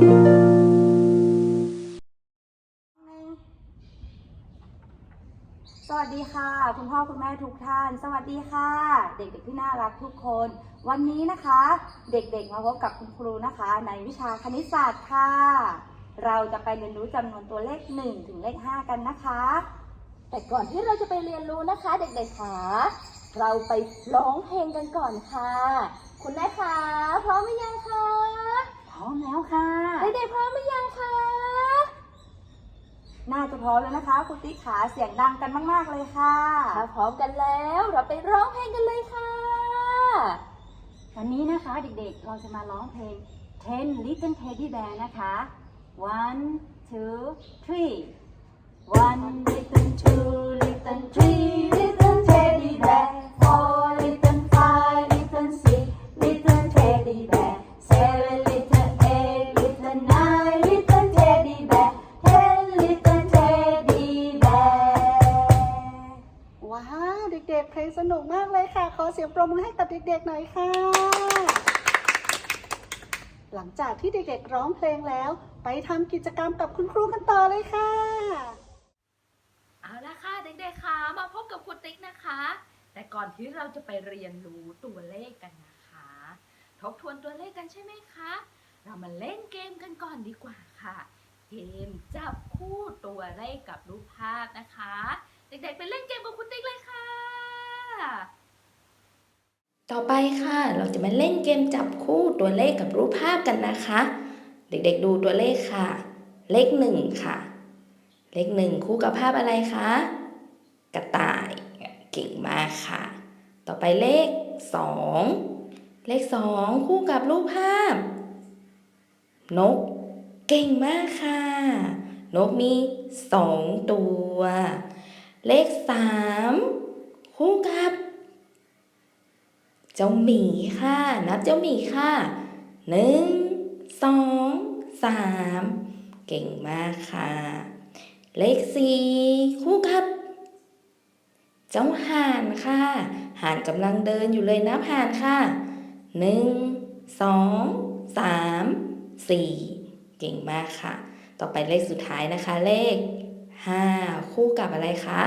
สวัสดีค่ะ คุณพ่อคุณแม่ทุกท่าน สวัสดีค่ะ เด็กๆที่น่ารักทุกคน วันนี้นะคะ เด็กๆมาพบกับคุณครูนะคะ ในวิชาคณิตศาสตร์ค่ะ เราจะไปเรียนรู้จำนวนตัวเลข 1 ถึงเลข 5 กันนะคะ แต่ก่อนที่เราจะไปเรียนรู้นะคะ เด็กๆคะเราไปร้องเพลงกันก่อนค่ะ คุณแม่คะพร้อมหรือยังคะพร้อมแล้วค่ะ เด็กๆพร้อมหรือยังคะ น่าจะพร้อมแล้วนะคะคุณติ๊กขาเสียงดังกันมาก ๆ เลยค่ะ ถ้าพร้อมกันแล้วเราไปร้องเพลงกันเลยค่ะ วันนี้นะคะเด็กๆ เราจะมาร้องเพลง Ten Little Teddy Bear นะคะ one two three one little two little three little เลยค่ะขอเสียงปรบมือให้กับเด็กๆหน่อยค่ะ หลังจากที่เด็กๆร้องเพลงแล้ว ไปทำกิจกรรมกับคุณครูกันต่อเลยค่ะ เอาละค่ะเด็กๆค่ะมาพบกับคุณติ๊กนะคะ แต่ก่อนที่เราจะไปเรียนรู้ตัวเลขกันนะคะ ทบทวนตัวเลขกันใช่ไหมคะ เรามาเล่นเกมกันก่อนดีกว่าค่ะ เกมจับคู่ตัวเลขกับรูปภาพนะคะ เด็กๆไปเล่นเกมกับคุณติ๊กเลยค่ะ ต่อไปค่ะ เราจะมาเล่นเกมจับคู่ตัวเลขกับรูปภาพกันนะคะ เด็กๆดูตัวเลขค่ะ เลขหนึ่งค่ะ เลขหนึ่งคู่กับภาพอะไรคะกระต่ายเก่งมากค่ะ ต่อไปเลขสองเลขสองคู่กับรูปภาพ นก เก่งมากค่ะ นกมีสองตัว เลขสามคู่กับ จ้าหมีค่ะ นับเจ้าหมีค่ะหนึ่งสองสามเก่งมากค่ะ เลขสี่คู่ครับ เจ้าห่านค่ะห่านกำลังเดินอยู่เลยนับห่านค่ะหนึ่งสองสามสี่เก่งมากค่ะ ต่อไปเลขสุดท้ายนะคะ เลขห้าคู่กับอะไรคะ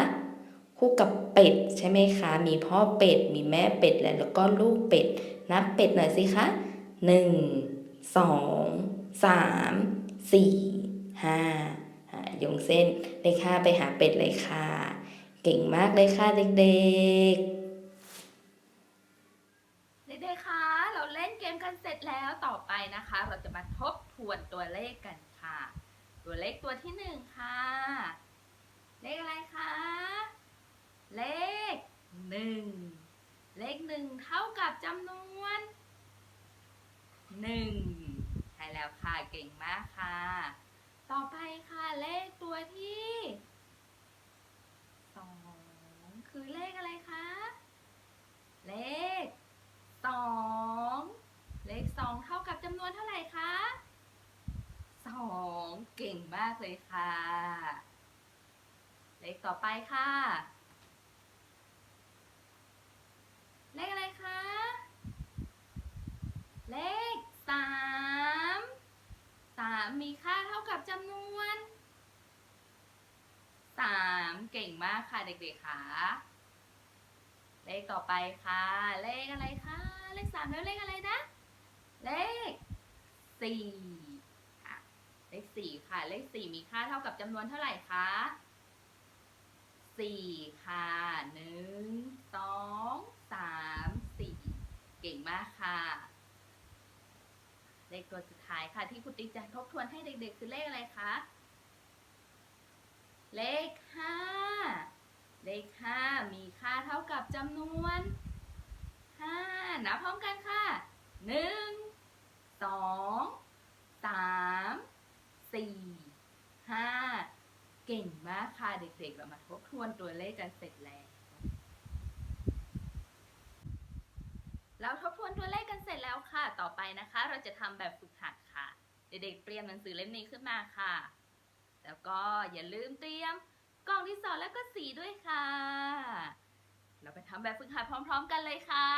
คู่กับเป็ดใช่ไหมคะ มีพ่อเป็ด มีแม่เป็ดและแล้วก็ลูกเป็ด นับเป็ดหน่อยสิคะหนึ่งสองสามสี่ห้าอะโยงเส้นเลขห้าไปหาเป็ดเลยค่ะ เก่งมากเลยค่ะเด็กๆเด็กๆคะเราเล่นเกมกันเสร็จแล้วต่อไปนะคะ เราจะมาทบทวนตัวเลขกันค่ะ ตัวเลขตัวที่หนึ่งค่ะ เลขอะไรคะ เลขหนึ่งเลขหนึ่งเท่ากับจำนวนหนึ่งใช่แล้วค่ะเก่งมากค่ะ ต่อไปค่ะเลขตัวที่สองคือเลขอะไรคะเลขสองเลขสองเท่ากับจำนวนเท่าไหร่คะสองเก่งมากเลยค่ะ เลขต่อไปค่ะ เลขอะไรคะ เลขสามสามมีค่าเท่ากับจำนวนสา มากค่ะเด็กๆค่ะ เลขต่อไปค่ะ เลขอะไรคะ เลขสามแล้วเลขอะไรนะ เลขสี่ค่ะ เลขสี่ค่ะ เลขสี่มีค่าเท่ากับจำนวนเท่าไหร่คะสี่ค่ะหนึ่งสองสามสี่เก่งมากค่ะ เลขตัวสุดท้ายค่ะที่คุณติ๊กจะทบทวนให้เด็กๆ คือเลขอะไรคะ เลขห้าเลขห้ามีค่าเท่ากับจำนวนห้านับพร้อมกันค่ะหนึ่งสองสามสี่ห้าเก่งมากค่ะเด็กๆ เรามาทบทวนตัวเลขกันเสร็จแล้ว เราทบทวนตัวเลขกันเสร็จแล้วค่ะ ต่อไปนะคะ เราจะทำแบบฝึกหัดค่ะ เด็กๆ เตรียมหนังสือเล่มนี้ขึ้นมาค่ะ แล้วก็อย่าลืมเตรียมกล่องที่สองแล้วก็สีด้วยค่ะ เราไปทำแบบฝึกหัดพร้อม ๆ กันเลยค่ะ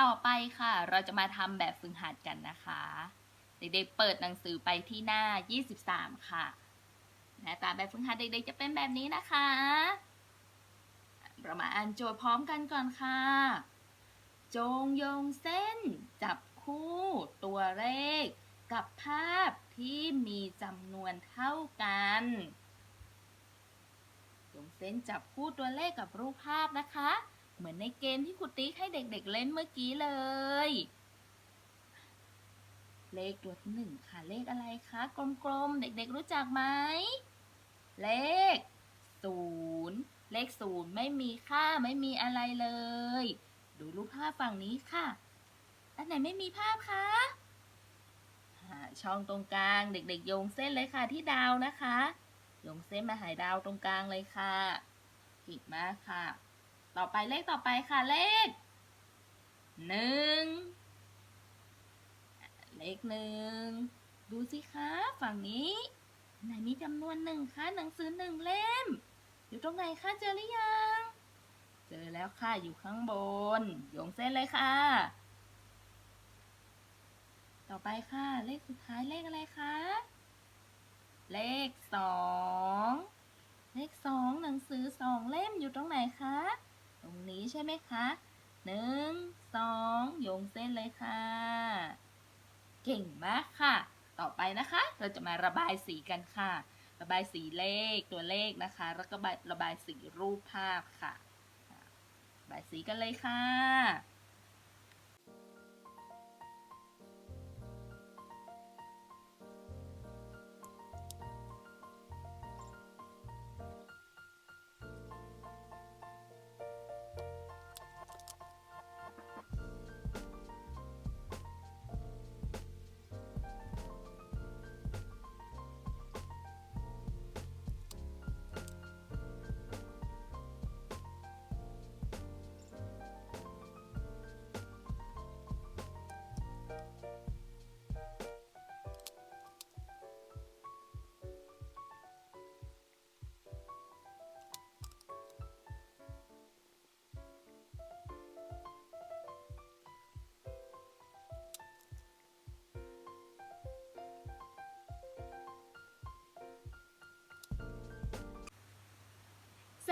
ต่อไปค่ะ เราจะมาทำแบบฝึกหัดกันนะคะ เด็กๆเปิดหนังสือไปที่หน้า 23 ค่ะ หน้าตาแบบฝึกหัดเด็กๆจะเป็นแบบนี้นะคะ เรามาอ่านโจทย์พร้อมกันก่อนค่ะ จงโยงเส้น จับคู่ตัวเลข กับภาพที่มีจำนวนเท่ากันโยงเส้นจับคู่ตัวเลขกับรูปภาพนะคะ เหมือนในเกมที่ครูติ๊กให้เด็กๆเล่นเมื่อกี้เลย เลขตัวที่หนึ่งค่ะ เลขอะไรคะ กลมๆ เด็กๆรู้จักไหม เลขศูนย์เลขศูนย์ไม่มีค่าไม่มีอะไรเลย ดูรูปภาพฝั่งนี้ค่ะ อันไหนไม่มีภาพคะ ช่องตรงกลาง เด็กๆโยงเส้นเลยค่ะที่ดาวนะคะ โยงเส้นมาหายดาวตรงกลางเลยค่ะเก่งมากค่ะ ต่อไปเลขต่อไปค่ะเลขหนึ่งเลขหนึ่งดูสิคะฝั่งนี้ไหนมีจำนวนหนึ่งคะหนังสือหนึ่งเล่ม อยู่ตรงไหนคะเจอหรือยัง เจอแล้วค่ะอยู่ข้างบนโยงเส้นเลยค่ะ ต่อไปค่ะ เลขสุดท้ายเลขอะไรคะ เลขสอง เลขสองหนังสือสองเล่มอยู่ตรงไหนคะ ตรงนี้ใช่ไหมคะหนึ่งสองโยงเส้นเลยค่ะ เก่งมากค่ะ ต่อไปนะคะ เราจะมาระบายสีกันค่ะ ระบายสีเลขตัวเลขนะคะ แล้วก็ระบายสีรูปภาพค่ะ ระบายสีกันเลยค่ะ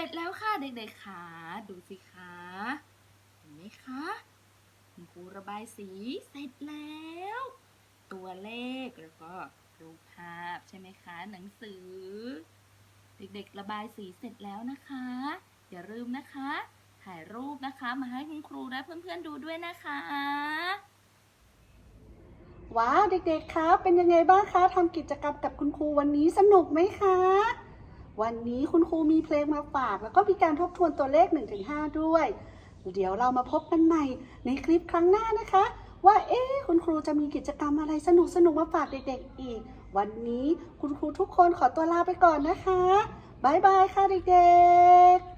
ร็จแล้วค่ะเด็กๆค่ะดูสิคะเห็นไหมคะคุณครูระบายสีเสร็จแล้ว ตัวเลขแล้วก็รูปภาพใช่ไหมคะ หนังสือ เด็กๆระบายสีเสร็จแล้วนะคะ อย่าลืมนะคะ ถ่ายรูปนะคะมาให้คุณครูและเพื่อนๆดูด้วยนะคะว้าวเด็กๆคะเป็นยังไงบ้างคะทำกิจกรรมกับคุณครูวันนี้สนุกไหมคะ วันนี้คุณครูมีเพลงมาฝาก แล้วก็มีการทบทวนตัวเลข 1-5 ด้วย เดี๋ยวเรามาพบกันใหม่ในคลิปครั้งหน้านะคะ ว่าเอ๊คุณครูจะมีกิจกรรมอะไรสนุกสนุกมาฝากเด็กๆอีก วันนี้คุณครูทุกคนขอตัวลาไปก่อนนะคะบ๊ายบายค่ะเด็กๆ